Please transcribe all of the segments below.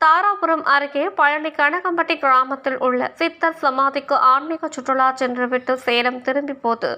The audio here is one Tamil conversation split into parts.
தாராபுரம் அருகே பழனி கனகம்பட்டி கிராமத்தில் உள்ள சித்தர் சமாதிக்கு ஆன்மீக சுற்றுலா சென்றுவிட்டு சேலம் திரும்பி போது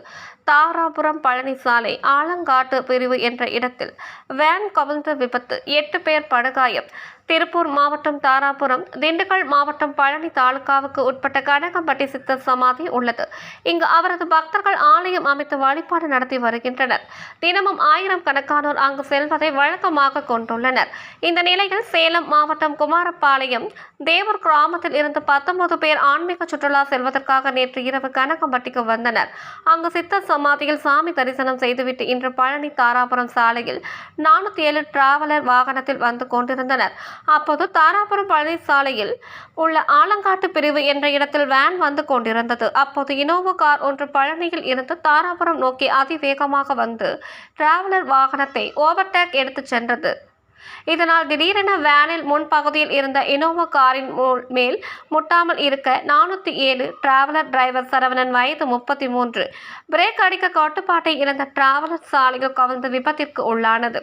தாராபுரம் பழனி சாலை ஆலங்காட்டு பிரிவு என்ற இடத்தில் வேன் கவிழ்ந்த விபத்து. எட்டு பேர் படுகாயம். திருப்பூர் மாவட்டம் தாராபுரம் திண்டுக்கல் மாவட்டம் பழனி தாலுகாவுக்கு உட்பட்ட கனகம்பட்டி சித்தர் சமாதி உள்ளது. இங்கு அவரது பக்தர்கள் ஆலயம் அமைத்து வழிபாடு நடத்தி வருகின்றனர். தினமும் ஆயிரம் கணக்கானோர் அங்கு செல்வதை வழக்கமாக கொண்டுள்ளனர். இந்த நிலையில் சேலம் மாவட்டம் குமாரப்பாளையம் தேவர் கிராமத்தில் இருந்து பத்தொன்பது பேர் ஆன்மீக சுற்றுலா செல்வதற்காக நேற்று இரவு கனகம்பட்டிக்கு வந்தனர். அங்கு சித்தர் சமாதியில் சாமி தரிசனம் செய்துவிட்டு இன்று பழனி தாராபுரம் சாலையில் நானூற்றி ஏழு டிராவலர் வாகனத்தில் வந்து கொண்டிருந்தனர். அப்போது தாராபுரம் பழனி சாலையில் உள்ள ஆலங்காட்டு பிரிவு என்ற இடத்தில் வேன் வந்து கொண்டிருந்தது. அப்போது இனோவா கார் ஒன்று பழனியில் இருந்து தாராபுரம் நோக்கி அதிவேகமாக வந்து டிராவலர் வாகனத்தை ஓவர்டேக் எடுத்துச் சென்றது. இதனால் திடீரென வேனில் முன்பகுதியில் இருந்த இனோவா காரின் மேல் முட்டாமல் இருக்க நானூற்றி ஏழு டிராவலர் டிரைவர் சரவணன் வயது முப்பத்தி மூன்று. பிரேக் அடிக்க கட்டுப்பாட்டை இழந்த டிராவலர் சாலையில் கவிழ்ந்து விபத்திற்கு உள்ளானது.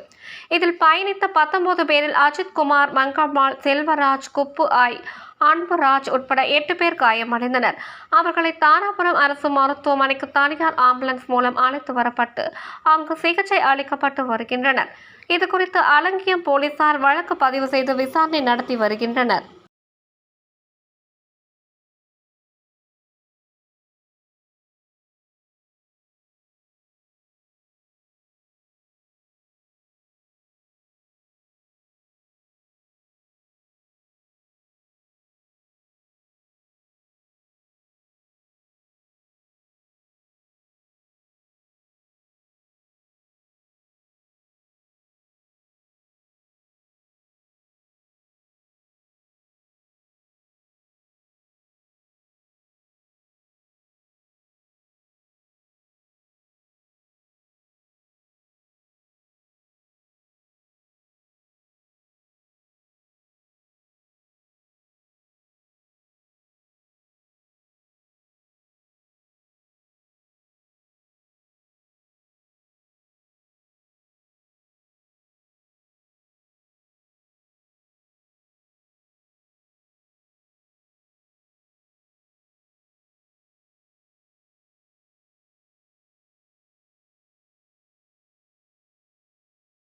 இதில் பயணித்த பத்தொன்பது பேரில் அஜித் குமார் மங்கம்மாள் செல்வராஜ் குப்பு ஆய் அன்புராஜ் உட்பட எட்டு பேர் காயமடைந்தனர். அவர்களை தாராபுரம் அரசு மருத்துவமனைக்கு தனியார் ஆம்புலன்ஸ் மூலம் அழைத்து வரப்பட்டு அங்கு சிகிச்சை அளிக்கப்பட்டு வருகின்றனர். இது குறித்து அலங்கியம் போலீசார் வழக்கு பதிவு செய்து விசாரணை நடத்தி வருகின்றனர்.